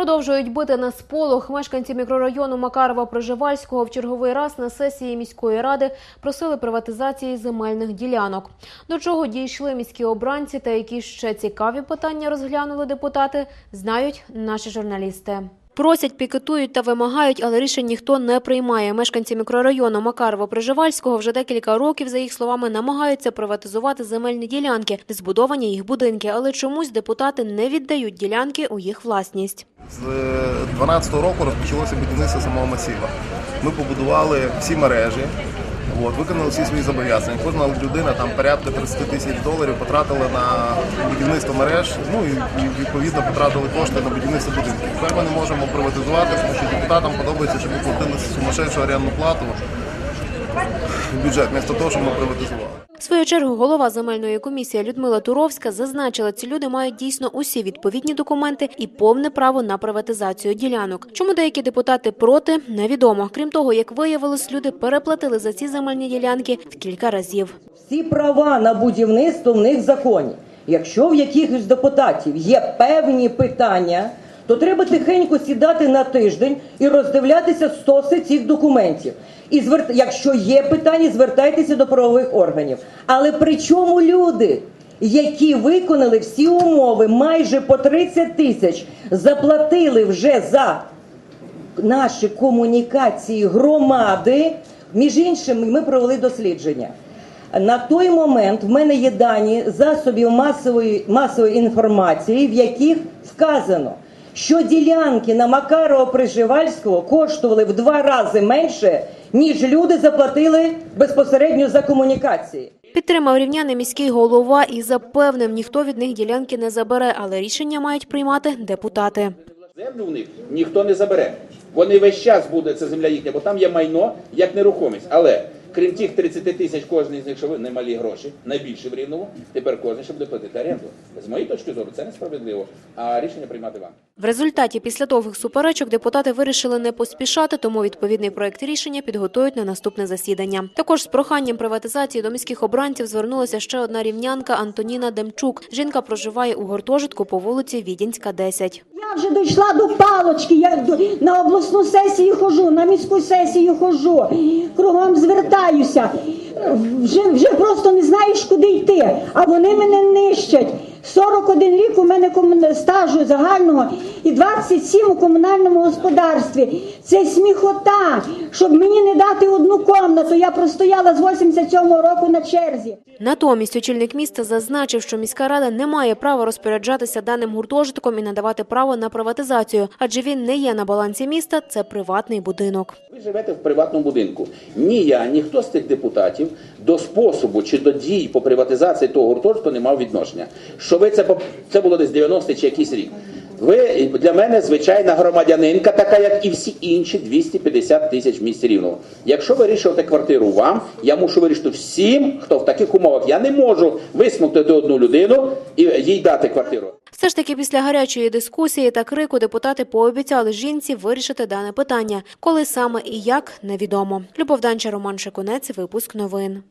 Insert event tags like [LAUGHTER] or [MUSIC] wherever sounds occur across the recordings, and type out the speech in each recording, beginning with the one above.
Продовжують бити на сполох. Мешканці мікрорайону Макарова Проживальського в черговий раз на сесії міської ради просили приватизації земельних ділянок. До чого дійшли міські обранці та які ще цікаві питання розглянули депутати, знають наші журналісти. Просять, пікетують та вимагають, але рішень ніхто не приймає. Мешканці мікрорайону Макарова Приживальського вже декілька років, за їх словами, намагаються приватизувати земельні ділянки, збудовані їх будинки, але чомусь депутати не віддають ділянки у їх власність. З 2012 року розпочалося будівництво самого масіва. Ми побудували всі мережі, от, виконали всі свої зобов'язання. Кожна людина там порядка 30 тисяч доларів потратила на будівництво мереж, ну і відповідно потратили кошти на будівництво будинків. Тепер ми не можемо приватизувати, тому що депутатам подобається, щоб ми платили сумасшедшу орендну плату бюджет, вмісто того, щоб ми приватизували. В свою чергу голова земельної комісії Людмила Туровська зазначила, ці люди мають дійсно усі відповідні документи і повне право на приватизацію ділянок. Чому деякі депутати проти, невідомо. Крім того, як виявилось, люди переплатили за ці земельні ділянки в кілька разів. Всі права на будівництво в них в законі. Якщо в якихось депутатів є певні питання, то треба тихенько сідати на тиждень і роздивлятися стоси цих документів. І звер... якщо є питання, звертайтеся до правових органів. Але при чому люди, які виконали всі умови, майже по 30 тисяч, заплатили вже за наші комунікації громади. Між іншим, ми провели дослідження. На той момент в мене є дані засобів масової, масової інформації, в яких вказано, що ділянки на Макарова Приживальського коштували в два рази менше, ніж люди заплатили безпосередньо за комунікації. Підтримав рівняний міський голова і запевнив, ніхто від них ділянки не забере, але рішення мають приймати депутати. Землю в них ніхто не забере. Вони весь час буде це земля їхня, бо там є майно як нерухомість. Але крім тих 30 тисяч, кожен з них, що ви немалі гроші, найбільше в рівному, тепер кожен ще буде платити оренду. З моєї точки зору, це несправедливо. А рішення приймати вам. В результаті після довгих суперечок депутати вирішили не поспішати, тому відповідний проект рішення підготують на наступне засідання. Також з проханням приватизації до міських обранців звернулася ще одна рівнянка Антоніна Демчук. Жінка проживає у гуртожитку по вулиці Відінська, 10. Вже дійшла до палочки. Я на обласну сесію хожу, на міську сесію хожу, кругом звертаюся. Вже, вже просто не знаєш, куди йти. А вони мене нищать. 41 рік у мене стажу загального і 27 у комунальному господарстві. Це сміхота, щоб мені не дати одну комнату. Я простояла з 87 року на черзі. Натомість очільник міста зазначив, що міська рада не має права розпоряджатися даним гуртожитком і надавати право на приватизацію, адже він не є на балансі міста, це приватний будинок. Ви живете в приватному будинку. Ні я, ні хто з тих депутатів до способу чи до дій по приватизації того гуртожитку не мав відношення. Що ви це це було десь 90 чи якийсь рік. Ви для мене звичайна громадянинка, така як і всі інші 250 тисяч в місті рівного. Якщо вирішувати квартиру вам, я мушу вирішити всім, хто в таких умовах. Я не можу висмокнути одну людину і їй дати квартиру. Все ж таки, після гарячої дискусії та крику депутати пообіцяли жінці вирішити дане питання. Коли саме і як невідомо. Любов Данча, Роман Шикунець, випуск новин.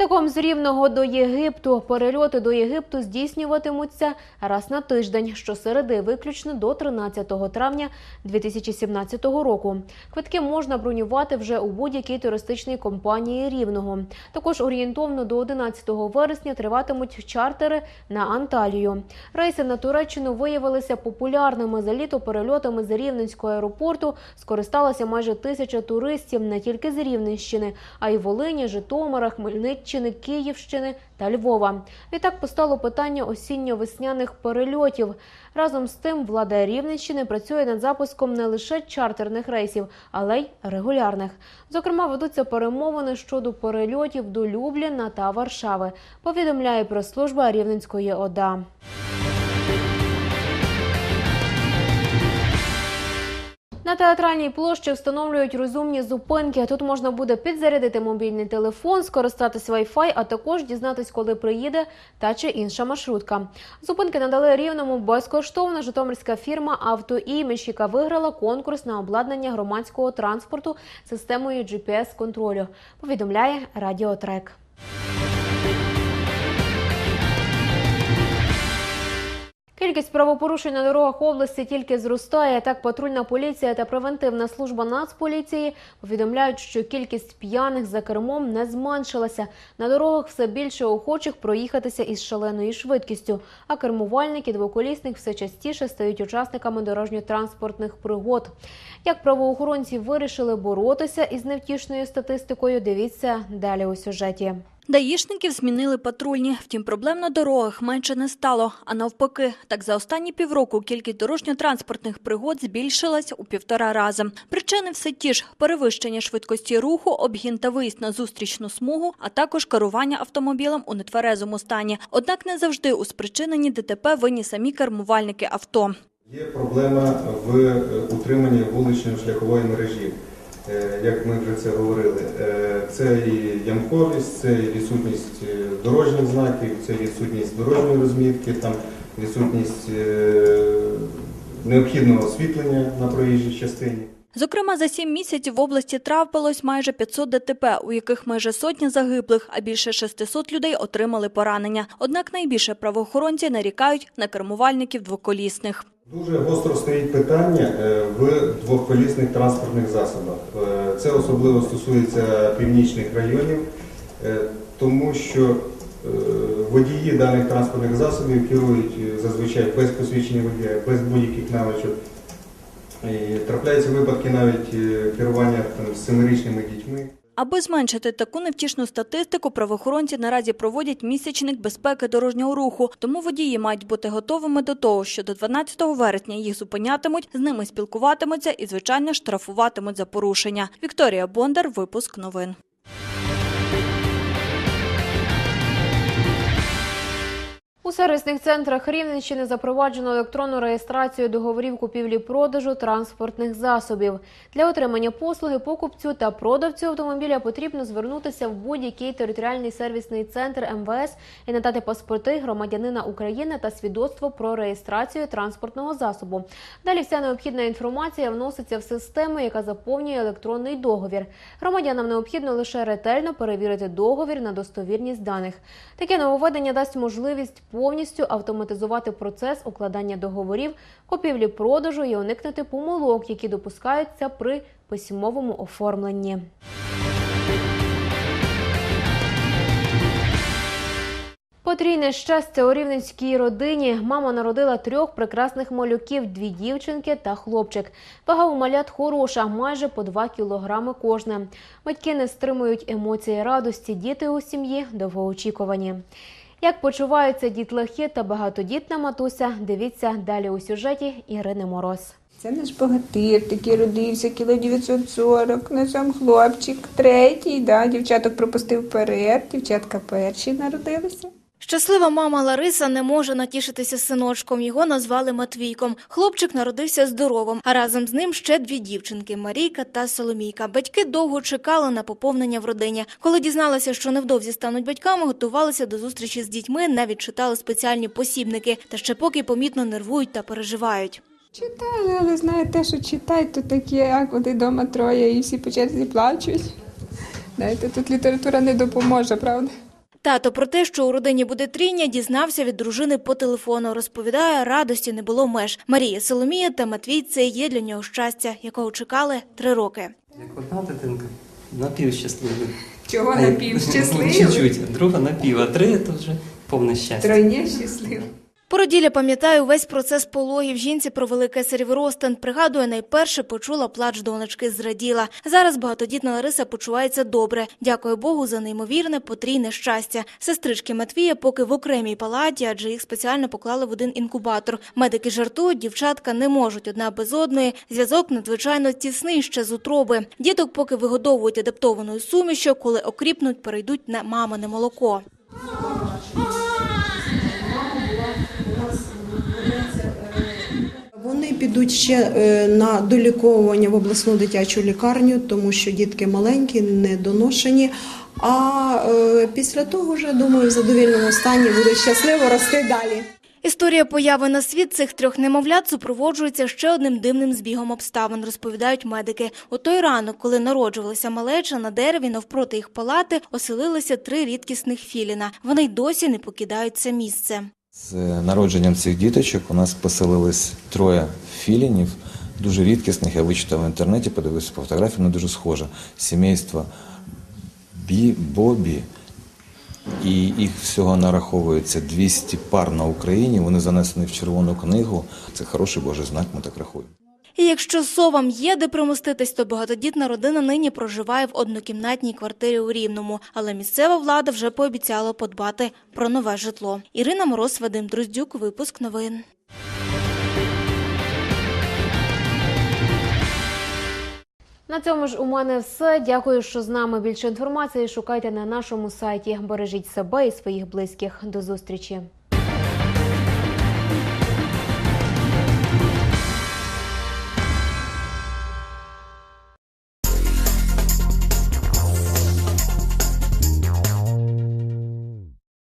Літаком з Рівного до Єгипту перельоти до Єгипту здійснюватимуться раз на тиждень, щосереди виключно до 13 травня 2017 року. Квитки можна бронювати вже у будь-якій туристичній компанії Рівного. Також орієнтовно до 11 вересня триватимуть чартери на Анталію. Рейси на Туреччину виявилися популярними за літо перельотами з Рівненського аеропорту. Скористалася майже тисяча туристів не тільки з Рівненщини, а й Волині, Житомира, Хмельниччини, Київщини та Львова. Відтак постало питання осінньо-весняних перельотів. Разом з тим, влада Рівненщини працює над запуском не лише чартерних рейсів, але й регулярних. Зокрема, ведуться перемовини щодо перельотів до Любліна та Варшави. Повідомляє прес-служба Рівненської ОДА. На театральній площі встановлюють розумні зупинки. Тут можна буде підзарядити мобільний телефон, скористатись Wi-Fi, а також дізнатись, коли приїде та чи інша маршрутка. Зупинки надали рівному безкоштовно. Житомирська фірма «Автоімідж», яка виграла конкурс на обладнання громадського транспорту системою GPS-контролю. Повідомляє Радіотрек. Кількість правопорушень на дорогах області тільки зростає. Так, патрульна поліція та превентивна служба Нацполіції повідомляють, що кількість п'яних за кермом не зменшилася. На дорогах все більше охочих проїхатися із шаленою швидкістю. А кермувальники двоколісних все частіше стають учасниками дорожньо-транспортних пригод. Як правоохоронці вирішили боротися із невтішною статистикою, дивіться далі у сюжеті. Даїшників змінили патрульні, втім проблем на дорогах менше не стало. А навпаки, так за останні півроку кількість дорожньо-транспортних пригод збільшилась у півтора рази. Причини все ті ж – перевищення швидкості руху, обгін та виїзд на зустрічну смугу, а також керування автомобілем у нетверезому стані. Однак не завжди у спричиненні ДТП винні самі кермувальники авто. Є проблема в е, утриманні вуличної шляхової мережі. Е, Як ми вже це говорили, Е, це і ямковість, це і відсутність е, дорожніх знаків, це відсутність дорожньої розмітки, там відсутність необхідного освітлення на проїжджій частині. Зокрема, за сім місяців в області трапилось майже 500 ДТП, у яких майже сотня загиблих, а більше 600 людей отримали поранення. Однак найбільше правоохоронці нарікають на кермувальників двоколісних. Дуже гостро стоїть питання е, в двохколісних транспортних засобах. Е, Це особливо стосується північних районів, е, тому що водії даних транспортних засобів керують зазвичай без посвідчення водія, без будь-яких навичок. І трапляються випадки навіть е, керування там, з семирічними дітьми. Аби зменшити таку невтішну статистику, правоохоронці наразі проводять місячник безпеки дорожнього руху. Тому водії мають бути готовими до того, що до 12 вересня їх зупинятимуть, з ними спілкуватимуться і, звичайно, штрафуватимуть за порушення. Вікторія Бондар, випуск новин. У сервісних центрах Рівненщини запроваджено електронну реєстрацію договорів купівлі-продажу транспортних засобів. Для отримання послуги покупцю та продавцю автомобіля потрібно звернутися в будь-який територіальний сервісний центр МВС і надати паспорти громадянина України та свідоцтво про реєстрацію транспортного засобу. Далі вся необхідна інформація вноситься в систему, яка заповнює електронний договір. Громадянам необхідно лише ретельно перевірити договір на достовірність даних. Таке нововведення дасть можливість повністю автоматизувати процес укладання договорів, купівлі-продажу і уникнути помилок, які допускаються при письмовому оформленні. Потрійне щастя у рівненській родині. Мама народила трьох прекрасних малюків: дві дівчинки та хлопчик. Вага у малят хороша, майже по 2 кілограми кожне. Батьки не стримують емоції радості. Діти у сім'ї довгоочікувані. Як почуваються дітлахи та багатодітна матуся, дивіться далі у сюжеті Ірини Мороз. Це наш богатир, такий родився, кіло 940, на сам хлопчик, третій, да, дівчаток пропустив вперед, дівчатка перші народилися. Щаслива мама Лариса не може натішитися синочком. Його назвали Матвійком. Хлопчик народився здоровим, а разом з ним ще дві дівчинки Марійка та Соломійка. Батьки довго чекали на поповнення в родині. Коли дізналися, що невдовзі стануть батьками, готувалися до зустрічі з дітьми, навіть читали спеціальні посібники, та ще поки помітно нервують та переживають. Читали, але знаєте, що читають, то таке, як вони вдома троє і всі по черзі плачуть. Знаєте, тут література не допоможе, правда? Тато про те, що у родині буде тріння, дізнався від дружини по телефону. Розповідає, радості не було меж. Марія Соломія та Матвій це є для нього щастя, якого чекали три роки. Як одна дитинка, напівщасливий. Чого напівщасливий? [LAUGHS] Чуть-чуть, друга напів, а три то вже повне щастя. Тройня щасливий. Породілля пам'ятає увесь процес пологів. Жінці провели кесарів розтин. Пригадує, найперше почула плач донечки, зраділа. Зараз багатодітна Лариса почувається добре. Дякує Богу за неймовірне потрійне щастя. Сестрички Матвія поки в окремій палаті, адже їх спеціально поклали в один інкубатор. Медики жартують, дівчатка не можуть одна без одної. Зв'язок надзвичайно тісний ще з утроби. Діток поки вигодовують адаптованою сумішю, коли окріпнуть, перейдуть на мамине молоко. Вони підуть ще е, на доліковування в обласну дитячу лікарню, тому що дітки маленькі, недоношені. А е, після того вже думаю, в задовільному стані будуть щасливо рости далі. Історія появи на світ цих трьох немовлят супроводжується ще одним дивним збігом обставин, розповідають медики. У той ранок, коли народжувалися малеча, на дереві навпроти їх палати оселилися три рідкісних філіна. Вони й досі не покидають це місце. З народженням цих діточок у нас поселились троє філінів, дуже рідкісних. Я вичитав в інтернеті, подивився по фотографії, вони дуже схоже. Сімейство Бі, Бобі. І їх всього нараховується 200 пар на Україні. Вони занесені в Червону книгу. Це хороший Божий знак, ми так рахуємо. І якщо совам є де примоститись, то багатодітна родина нині проживає в однокімнатній квартирі у Рівному. Але місцева влада вже пообіцяла подбати про нове житло. Ірина Мороз, Вадим Друздюк, випуск новин. На цьому ж у мене все. Дякую, що з нами. Більше інформації шукайте на нашому сайті. Бережіть себе і своїх близьких. До зустрічі.